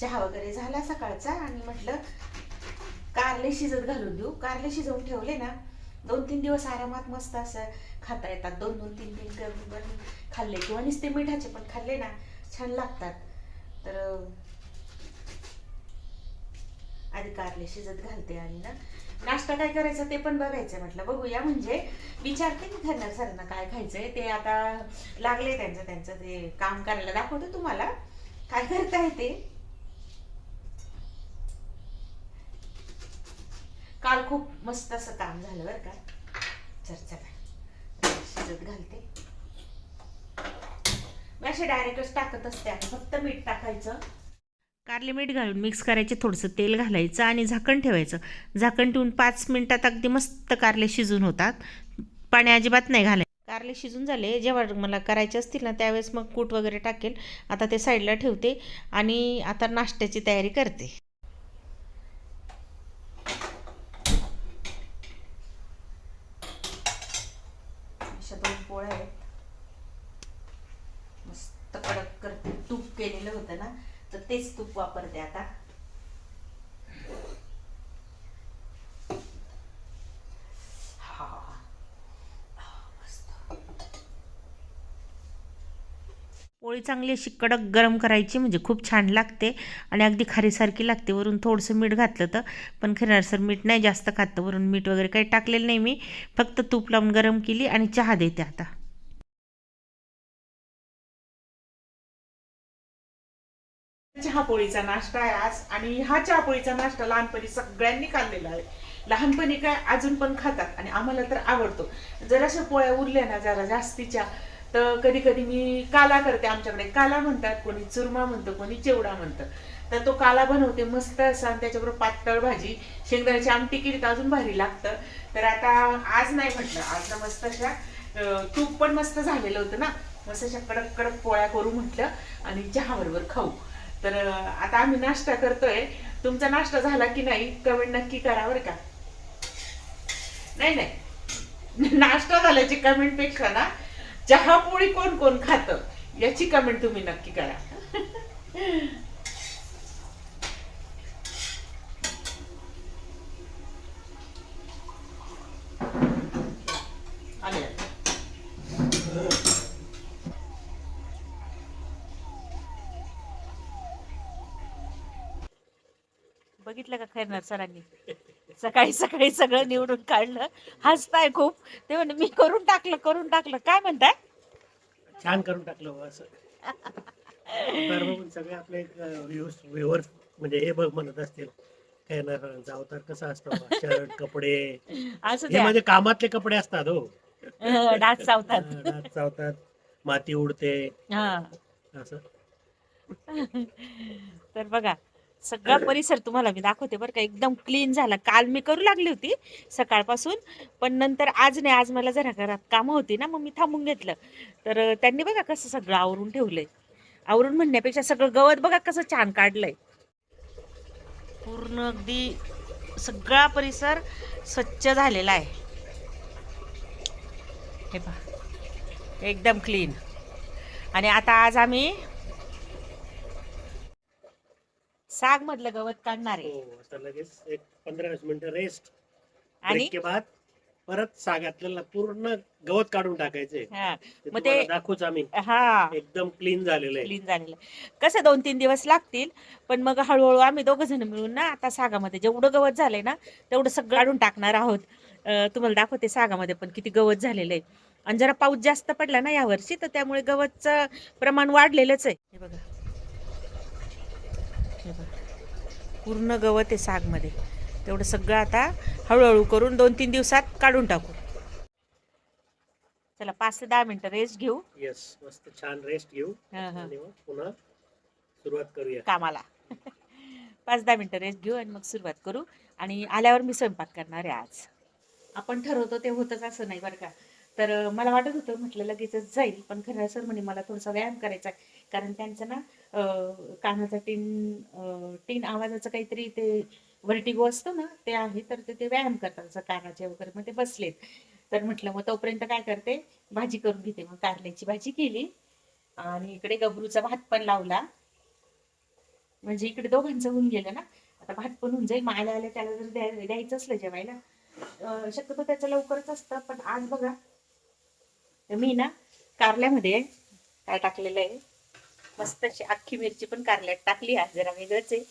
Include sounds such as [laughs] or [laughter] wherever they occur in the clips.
चहा वगैरे झाला सकाळचा आणि म्हटलं कारले शिजत घालून देऊ. कारले शिजवून ठेवले ना दोन तीन दिवस आरामात मस्त असं खाता येतात. दोन दोन तीन तीन करून पण खाल्ले. किंवा नुसते मिठाचे पण खाल्ले ना छान लागतात. तर आधी कारले शिजत घालते आणि ना नाश्ता काय करायचा ते पण बघायचं म्हटलं बघूया. म्हणजे विचारते मी घरणार सरांना काय खायचंय. ते आता लागले त्यांचं त्यांचं ते काम करायला दाखवते तुम्हाला. काय करताय ते? काल खूप मस्त असं काम झालं बरं का. चल चला शिजत घालते. मी असे डायरेक्टच टाकत असते फक्त मीठ टाकायचं. कारले मीठ घालून मिक्स करायचे थोडंसं तेल घालायचं आणि झाकण ठेवायचं. झाकण ठेवून पाच मिनटात अगदी मस्त कारले शिजून होतात. पाणी अजिबात नाही घालायचं. कारले शिजून झाले जेव्हा मला करायचे असतील ना त्यावेळेस मग कूट वगैरे टाकेल. आता ते साईडला ठेवते आणि आता नाश्त्याची तयारी करते अशा दोन पोळ्या आहेत मस्त कडक करते तूप होतं ना तर तेच तूप वापरते आता. पोळी चांगली अशी कडक गरम करायची म्हणजे खूप छान लागते आणि अगदी खारीसारखी लागते. वरून थोडंसं मीठ घातलं तर पण खरं सर मीठ नाही जास्त खातं. वरून मीठ वगैरे काही टाकलेलं नाही मी. फक्त तूप लावून गरम केली आणि चहा देते आता. चहापोळीचा नाश्ता आहे आज आणि हा चहापोळीचा नाश्ता लहानपणी सगळ्यांनी खाल्लेला आहे. लहानपणी काय अजून पण खातात आणि आम्हाला तर आवडतो. जराशा पोळ्या उरल्या ना जरा जास्तीच्या तर कधी कधी मी काला करते आमच्याकडे. काला म्हणतात कोणी चुरमा म्हणतं कोणी चिवडा म्हणतं. तर तो काला बनवते मस्त असा आणि त्याच्याबरोबर पातळ भाजी शेंगदाण्याची आमटी केली तर अजून भारी लागतं. तर आता आज नाही म्हटलं आज ना मस्त अशा तूप पण मस्त झालेलं होतं ना. मस्त अशा कडक कडक पोळ्या करू म्हटलं आणि चहा बरोबर खाऊ. तर आता आम्ही नाश्ता करतोय. तुमचा नाश्ता झाला की नाही कमेंट नक्की करा बरं का? नाही नाही. नाश्ता झाल्याची कमेंटपेक्षा ना चहा पोळी कोण कोण खात? याची कमेंट तुम्ही नक्की करा आले बघितलं का खैरनार सरांनी सकाळी सकाळी सगळं निवडून काढलं. हसताय खूप. ते म्हणे मी करून टाकलं करून टाकलं. काय म्हणताय? छान करून टाकलं बुवा असं. तर बघून सगळे आपले व्ह्युअर्स म्हणजे हे बघ म्हणत असतील काय ना अवतार कसा असतो? शर्ट कपडे. असं हे द्या. म्हणजे कामातले कपडे असतात हो. डास चावतात. हा, डास चावतात माती उडते. हा. असं. तर बघा सगळा परिसर तुम्हाला मी दाखवते बरं का. एकदम क्लीन झाला. काल मी करू लागली होती सकाळपासून पण नंतर आज नाही. आज मला जरा घरात कामं होती ना मग मी थांबून घेतलं. तर त्यांनी बघा कसं सगळं आवरून ठेवलंय. आवरून म्हणण्यापेक्षा सगळं गवत बघा कसं छान काढलंय. पूर्ण अगदी सगळा परिसर स्वच्छ झालेला आहे. हे पहा. एकदम क्लीन आणि आता आज आम्ही साग मधलं गवत काढणार आहे. हो आता लगेच एक पंधरा वीस मिनिटं रेस्ट आणि? के बाद परत सागातल्याला पूर्ण गवत काढून टाकायचे. हा. मग ते- दाखवूच आम्ही. हा. एकदम क्लीन झालेलं आहे. क्लीन झालेलं आहे. कसं दोन तीन दिवस लागतील पण मग हळूहळू आम्ही दोघ जण मिळून ना आता सागामध्ये जेवढं गवत झालंय ना तेवढं सगळं काढून टाकणार आहोत. अं, तुम्हाला दाखवते सागामध्ये पण किती गवत झालेलं आहे. आणि जरा पाऊस जास्त पडला ना यावर्षी तर त्यामुळे गवतचं प्रमाण वाढलेलंच आहे. हे बघा हे बघा पूर्ण गवत आहे सागमध्ये. तेवढं सगळं आता हळूहळू करून दोन तीन दिवसात काढून टाकू. चला पाच ते दहा मिनिटं रेस्ट घेऊ. येस मस्त छान रेस्ट घेऊ. हं, हं. आणि मग पुन्हा सुरुवात करूया. कामाला. पाच दहा मिनिटं रेस्ट घेऊ आणि मग सुरुवात करू. आणि आल्यावर मी स्वयंपाक करणार आहे आज. आपण ठरवतो ते होतच असं नाही बरं का. तर अं, मला वाटत होतं म्हटलं लगेचच जाईल. पण खरं सर म्हणे मला थोडासा व्यायाम करायचा आहे. कारण त्यांचं ना कानाचा टीन टीन आवाजाचं काहीतरी ते व्हर्टिगो असतो ना ते आहे तर ते ते व्यायाम करतात असं कानाचे वगैरे मग ते बसलेत. तर म्हटलं मग तोपर्यंत काय करते भाजी करून घेते. मग कारल्याची भाजी केली आणि इकडे गबरूचा भात पण लावला. म्हणजे इकडे दोघांचं होऊन गेलं ना. आता भात पण होऊन जाईल. मायला आल्या त्याला जर द्यायचं असलं जेवायला शक्यतो त्याचं लवकरच असतं पण आज बघा मी ना कारल्यामध्ये काय टाकलेलं आहे मस्त अशी अख्खी मिरची पण कारल्यात टाकली आज जरा वेगळंच आहे.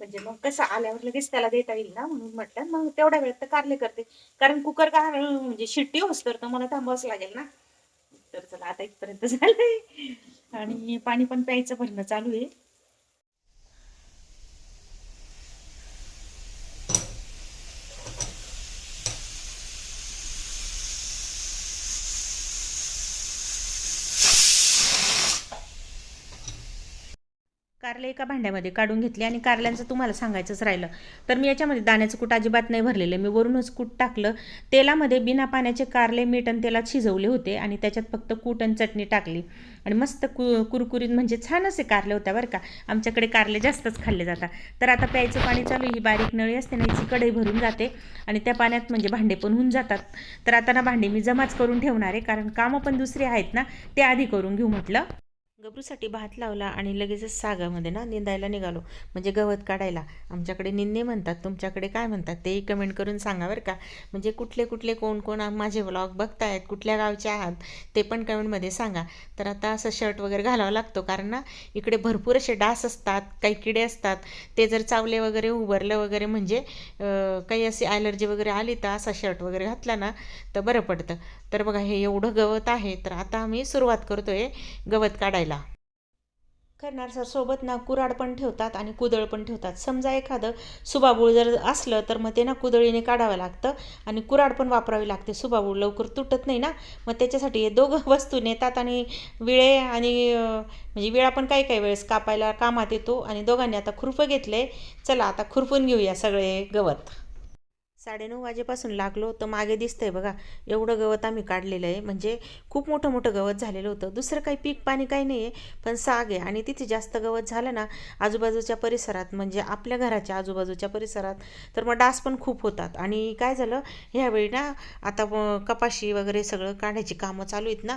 म्हणजे मग कसं आल्यावर लगेच त्याला देता येईल ना म्हणून म्हटलं मग तेवढ्या वेळेत तर कारले करते. कारण कुकर का म्हणजे शिट्टी होस तर मला थांबावंच लागेल ना. तर चला आता इथपर्यंत झालंय. आणि पाणी पण प्यायचं भरणं चालू आहे. कारले एका भांड्यामध्ये काढून घेतले आणि कारल्यांचं तुम्हाला सांगायचंच राहिलं. तर मी याच्यामध्ये दाण्याचं कूट अजिबात नाही भरलेलं. मी वरूनच कूट टाकलं. तेलामध्ये बिना पाण्याचे कारले मीठ आणि तेलात शिजवले होते आणि त्याच्यात फक्त कूट आणि चटणी टाकली. आणि मस्त कु कुरकुरीत म्हणजे छान असे कारले होत्या बरं का. आमच्याकडे कारले जास्तच खाल्ले जातात. तर आता प्यायचं पाणी चालू ही बारीक नळी असते ना हिची कढई भरून जाते आणि त्या पाण्यात म्हणजे भांडे पण होऊन जातात. तर आता ना भांडे मी जमाच करून ठेवणार आहे. कारण कामं पण दुसरी आहेत ना ते आधी करून घेऊ म्हटलं. गबरूसाठी भात लावला आणि लगेचच सागामध्ये ना निंदायला निघालो. म्हणजे गवत काढायला. आमच्याकडे निंदे म्हणतात तुमच्याकडे काय म्हणतात तेही कमेंट करून सांगा बरं का. म्हणजे कुठले कुठले कोण कोण माझे व्लॉग बघतायत कुठल्या गावचे आहात ते पण कमेंटमध्ये सांगा. तर आता असं शर्ट वगैरे घालावा लागतो कारण ना इकडे भरपूर असे डास असतात काही किडे असतात. ते जर चावले वगैरे उभरलं वगैरे म्हणजे काही अशी ॲलर्जी वगैरे आली तर असा शर्ट वगैरे घातला ना तर बरं पडतं. तर बघा हे एवढं गवत आहे. तर आता आम्ही सुरुवात करतोय गवत काढायला. करणार. सर सोबत ना कुराड पण ठेवतात आणि कुदळ पण ठेवतात. समजा एखादं सुबाबूळ जर असलं तर मग ते ना कुदळीने काढावं लागतं आणि कुराड पण वापरावी लागते. सुबाबूळ लवकर तुटत नाही ना. मग त्याच्यासाठी हे दोघं [laughs] वस्तू नेतात आणि विळे आणि म्हणजे विळा पण काही काही वेळेस कापायला कामात येतो आणि दोघांनी आता खुरपं घेतले चला आता खुरपून घेऊया सगळे गवत. साडेनऊ वाजेपासून लागलो तर मागे दिसतंय बघा एवढं गवत आम्ही काढलेलं आहे. म्हणजे खूप मोठं मोठं गवत झालेलं होतं. दुसरं काही पीक पाणी काही नाही आहे पण साग आहे. आणि तिथे जास्त गवत झालं ना आजूबाजूच्या परिसरात म्हणजे आपल्या घराच्या आजूबाजूच्या परिसरात तर मग डास पण खूप होतात. आणि काय झालं ह्यावेळी ना आता कपाशी वगैरे सगळं काढायची कामं चालू आहेत ना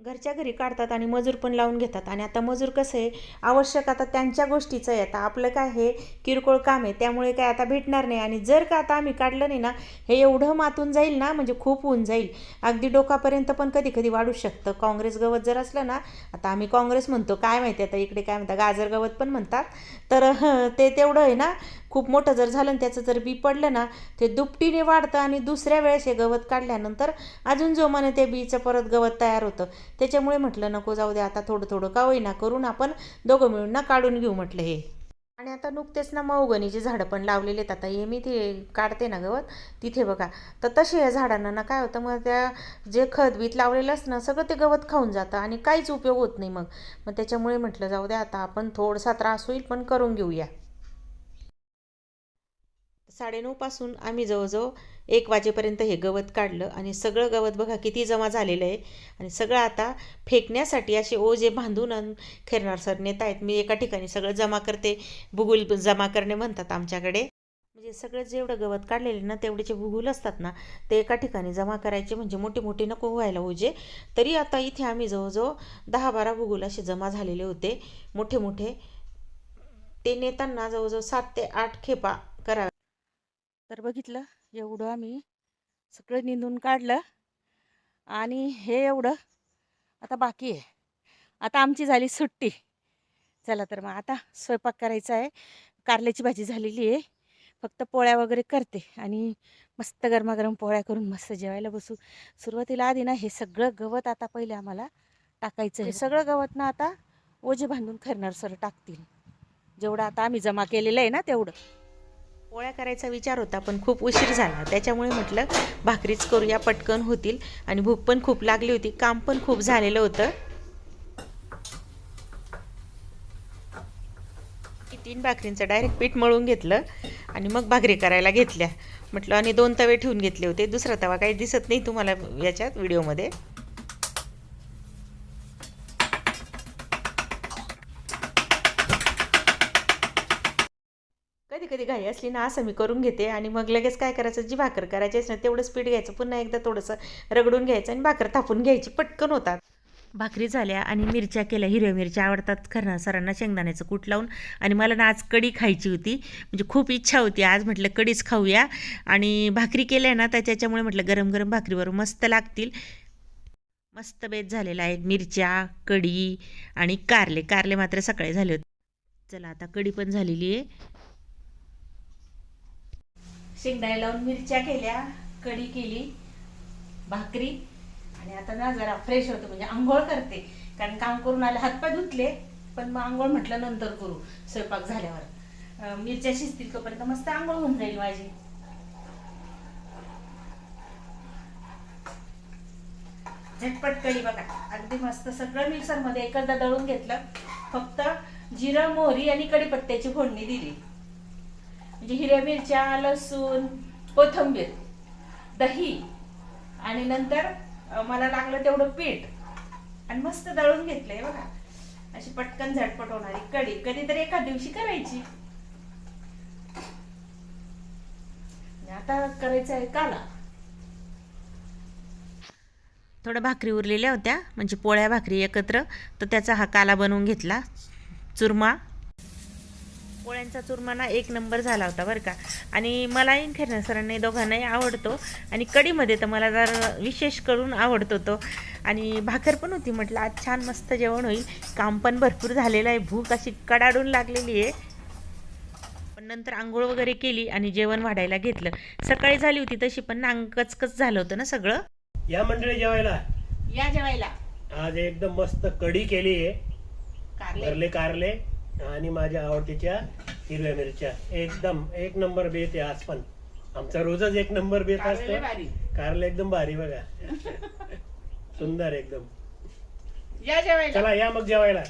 घरच्या घरी काढतात आणि मजूर पण लावून घेतात. आणि आता मजूर कसं आहे आवश्यक आता त्यांच्या गोष्टीचं आहे. आता आपलं काय हे किरकोळ काम आहे. त्यामुळे काय आता भेटणार नाही. आणि जर का आता आम्ही काढलं नाही ना हे एवढं मातून जाईल ना म्हणजे खूप होऊन जाईल. अगदी डोकापर्यंत पण कधी कधी वाढू शकतं. काँग्रेस गवत जर असलं ना आता आम्ही काँग्रेस म्हणतो. काय माहिती आता इकडे काय म्हणतात गाजर गवत पण म्हणतात. तर हं, ते तेवढं आहे ना. खूप मोठं जर झालं आणि त्याचं जर बी पडलं ना ते दुपटीने वाढतं आणि दुसऱ्या वेळेस हे गवत काढल्यानंतर अजून जोमाने ते बीचं परत गवत तयार होतं. त्याच्यामुळे म्हटलं नको जाऊ दे आता थोडं थोडं का होईना करून आपण दोघं मिळून ना काढून घेऊ म्हटलं हे. आणि आता नुकतेच ना मऊगणीचे झाडं पण लावलेले आहेत. आता हे मी ते काढते ना गवत तिथे बघा. तर तसे या झाडांना ना काय होतं मग त्या जे खत बीत लावलेलं असतं ना सगळं ते गवत खाऊन जातं आणि काहीच उपयोग होत नाही मग. मग त्याच्यामुळे म्हटलं जाऊ द्या आता आपण थोडासा त्रास होईल पण करून घेऊया. साडेनऊपासून आम्ही जवळजवळ एक वाजेपर्यंत हे गवत काढलं आणि सगळं गवत बघा किती जमा झालेलं आहे. आणि सगळं आता फेकण्यासाठी असे ओझे बांधून खेरणार सर नेत आहेत. मी एका ठिकाणी सगळं जमा करते. भूगुल जमा करणे म्हणतात आमच्याकडे. म्हणजे सगळं जेवढं गवत काढलेलं ना तेवढेचे भुगुल असतात ना ते एका ठिकाणी जमा करायचे. म्हणजे मोठे मोठे नको व्हायला ओझे तरी आता इथे आम्ही जवळजवळ दहा बारा भुगुल असे जमा झालेले होते. मोठे मोठे. ते नेताना जवळजवळ सात ते आठ खेपा तर बघितलं एवढं आम्ही सगळं निंदून काढलं आणि हे एवढं आता बाकी आहे. आता आमची झाली सुट्टी. चला तर मग आता स्वयंपाक करायचा आहे. कारल्याची भाजी झालेली आहे. फक्त पोळ्या वगैरे करते आणि मस्त गरमागरम पोळ्या करून मस्त जेवायला बसू. सुरुवातीला आधी ना हे सगळं गवत आता पहिले आम्हाला टाकायचं हे सगळं गवत ना आता ओझे बांधून खरणार सर टाकतील. जेवढं आता आम्ही जमा केलेलं आहे ना तेवढं. पोळ्या करायचा विचार होता पण खूप उशीर झाला. त्याच्यामुळे म्हटलं भाकरीच करूया पटकन होतील. आणि भूक पण खूप लागली होती काम पण खूप झालेलं होतं. की तीन भाकरींचं डायरेक्ट पीठ मळून घेतलं आणि मग भाकरी करायला घेतल्या. म्हटलं आणि दोन तवे ठेवून घेतले होते. दुसरा तवा काही दिसत नाही तुम्हाला याच्यात व्हिडिओमध्ये. कधी कधी घाई असली ना असं मी करून घेते. आणि मग लगेच काय करायचं? जी भाकर करायची असते तेवढं स्पीड घ्यायचं. पुन्हा एकदा थोडंसं रगडून घ्यायचं आणि भाकर थापून घ्यायची. पटकन होतात. भाकरी झाल्या आणि मिरच्या केल्या. हिरव्या मिरच्या आवडतात खरं सरांना शेंगदाण्याचं कूट लावून. आणि मला ना आज कढी खायची होती. म्हणजे खूप इच्छा होती. आज म्हटलं कढीच खाऊया. आणि भाकरी केल्या ना तर त्याच्यामुळे म्हटलं गरम गरम भाकरीवर मस्त लागतील. मस्त बेत झालेला आहे. मिरच्या कढी आणि कारले. कारले मात्र सकाळी झाले होते. चला आता कढी पण झालेली आहे. शेंगदाळे लावून मिरच्या केल्या कढी केली भाकरी. आणि आता ना जरा फ्रेश होतो म्हणजे आंघोळ करते. कारण काम करून आले हातपाय धुतले पण मग आंघोळ म्हटलं नंतर करू. स्वयंपाक झाल्यावर. मिरच्या शिजतील तोपर्यंत मस्त आंघोळ होऊन जाईल माझी. झटपट कढी बघा. अगदी मस्त सगळं मिक्सरमध्ये एकदा दळून घेतलं. फक्त जिरं मोहरी आणि कढीपत्त्याची फोडणी दिली. म्हणजे हिरव्या मिरच्या लसूण कोथंबीर दही आणि नंतर मला लागलं तेवढं पीठ. आणि मस्त दळून घेतलंय बघा. अशी पटकन झटपट होणारी कढी. कधीतरी एका दिवशी करायची. आता करायचं आहे काला. थोड्या भाकरी उरलेल्या होत्या. म्हणजे पोळ्या भाकरी एकत्र. तर त्याचा हा काला बनवून घेतला. चुरमा. पोळ्यांचा चुरमा ना एक नंबर झाला होता बरं का. आणि मलाही खेळण्या सरांनी दोघांनाही आवडतो. आणि कढीमध्ये तर मला जर विशेष करून आवडतो तो. आणि भाकर पण होती म्हटलं आज छान मस्त जेवण होईल. काम पण भरपूर झालेलं आहे. भूक अशी कडाडून लागलेली आहे. पण नंतर आंघोळ वगैरे केली आणि जेवण वाढायला घेतलं. सकाळी झाली होती तशी पण ना कचकच झालं होतं ना सगळं. या मंडळी जेवायला? या जेवायला. आज एकदम मस्त कढी केली आहे. कारले. कारले. आणि माझ्या आवडतीच्या हिरव्या मिरच्या. एकदम एक नंबर बेत आहे आज पण. आमचा रोजच एक नंबर बेत असतो. कारले एकदम भारी बघा. सुंदर एकदम. या जेवायला. चला या मग जेवायला.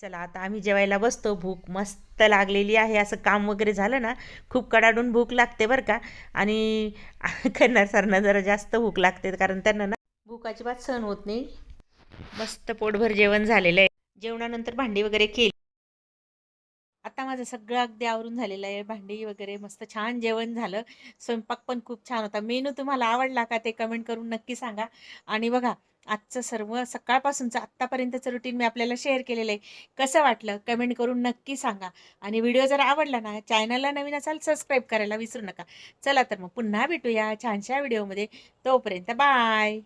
चला आता आम्ही जेवायला बसतो. भूक मस्त लागलेली आहे. असं काम वगैरे झालं ना खूप कडाडून भूक लागते बरं का. आणि [laughs] करणार सरना जरा जास्त भूक लागते कारण त्यांना ना भूक अजिबात सहन होत नाही. मस्त पोटभर जेवण झालेलं आहे. जेवणानंतर भांडी वगैरे केली. आता माझं सगळं अगदी आवरून झालेलं आहे. भांडी वगैरे मस्त छान जेवण झालं. स्वयंपाक पण खूप छान होता. मेनू तुम्हाला आवडला का ते कमेंट करून नक्की सांगा. आणि बघा आजचं सर्व सकाळपासूनचं आत्तापर्यंतचं रुटीन मी आपल्याला शेअर केलेलं आहे. कसं वाटलं कमेंट करून नक्की सांगा. आणि व्हिडिओ जर आवडला ना चॅनलला नवीन असाल सबस्क्राईब करायला विसरू नका. चला तर मग पुन्हा भेटूया छानशा व्हिडिओमध्ये. तोपर्यंत बाय!